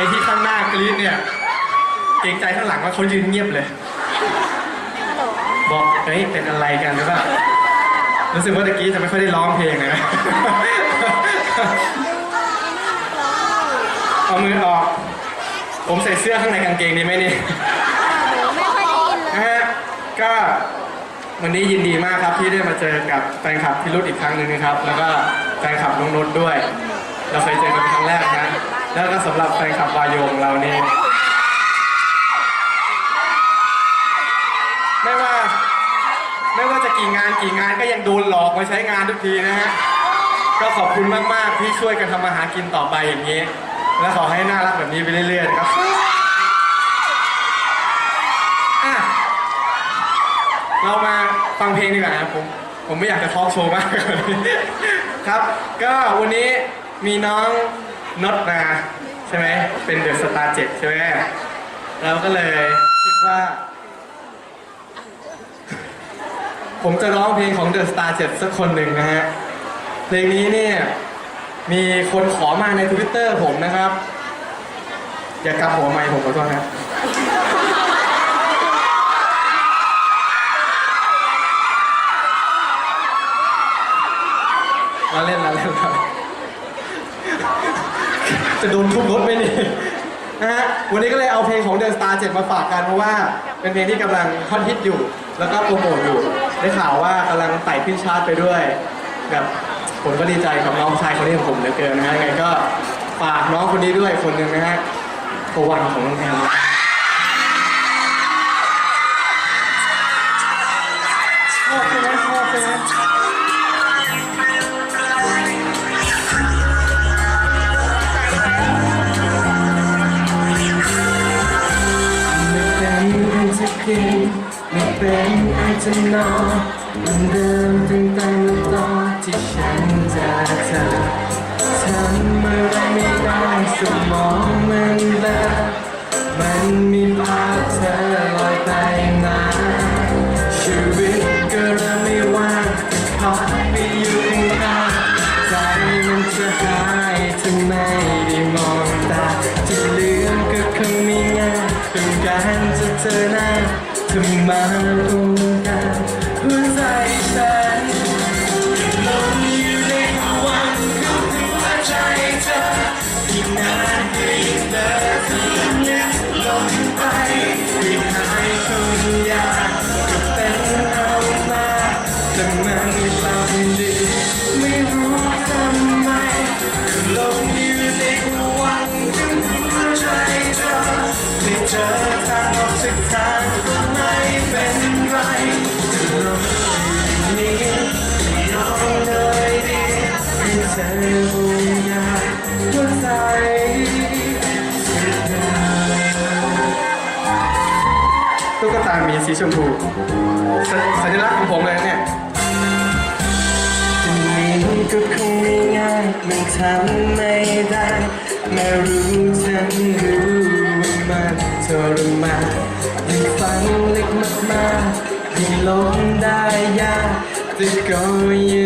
รี๊ดเนี่ยเกรงใจข้างหลังว่าเขายืนเงียบเลย บอกเฮ้ยเป็นอะไรกันหรือเปล่ารู้สึกว่าตะกี้จะไม่ค่อยได้ร้องเพลงเลยนะเอามือออก ผมใส่เสื้อข้างในกางเกงดีไหมนี่ไม่ค่อยได้ยินเลยนะฮะก็วันนี้ยินดีมากครับที่ได้มาเจอกับแฟนคลับพี่รุ่อีกครั้งหนึ่งนะครับ แล้วก็แฟนคลับน้องนุชด้วย เราเคยเจอกันเป็นครั้งแรกนะ แล้วก็สำหรับแฟนคลับวายโยของเรานี่ไม่ว่า ไม่ว่าจะกี่งานกี่งานก็ยังโดนหลอกมาใช้งานทุกทีนะฮะ ก็ขอบคุณมาก ๆ ที่ช่วยกันทำมาหากินต่อไปอย่างนี้ และขอให้น่ารักแบบนี้ไปเรื่อย ๆ ครับอะเรามาฟังเพลงดีกว่านะครับผม ผมไม่อยากจะทอล์กโชว์มากครับ ก็วันนี้ มีน้องน็อตมาใช่ไหมเป็นเดอะสตาร์เจ็ดใช่ไหมเราก็เลยคิดว่า ผมจะร้องเพลงของ The Star 7สักคนหนึ่งนะฮะเพลงนี้เนี่ยมีคนขอมาใน Twitter ผมนะครับ อย่ากลับหัวไมค์ผมขอโทษนะเราเล่นเราเล่นเรา จะโดนทุบรถไหมนี่นะฮะวันนี้ก็เลยเอาเพลงของ The Star 7มาฝากกันเพราะว่าเป็นเพลงที่กำลังฮอตฮิตอยู่ แล้วก็โปรโมทอยู่ได้ข่าวว่ากำลังไต่ขึ้นชาร์ตไปด้วยแบบผมก็ดีใจกับน้องชายคนนี้ของผมเหลือเกินนะฮะยังไงก็ฝากน้องคนนี้ด้วยคนหนึ่งนะฮะประวันของน้องแอม เป็นไอจะนอนมันเดิมตั้งแต่เมื่อตอนที่ฉันเจอเธอทำอะไรไม่ได้สมองมันแบบมันมีภาพเธอลอยไปมาชีวิตก็เริ่มไม่ว่างจะขอไปอยู่ข้างใจมันจะหายถ้าไม่ได้มองตาจะลืมก็คงไม่ง่ายต้องการจะเจอ หน้ ตุ๊กตามีสีชมพูสสัญลักษณ์ของผมเลยเนี่ยจะหนีก็คงไม่ง่ายมันทำไม่ได้แม้รู้ฉันรู้มันทรมานยิ่งฝังลึกมากๆยิ่งลงได้ยากแต่ก็ยัง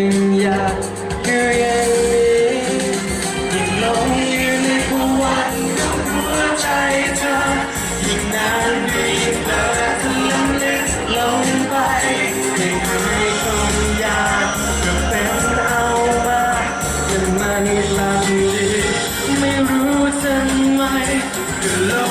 ก็ล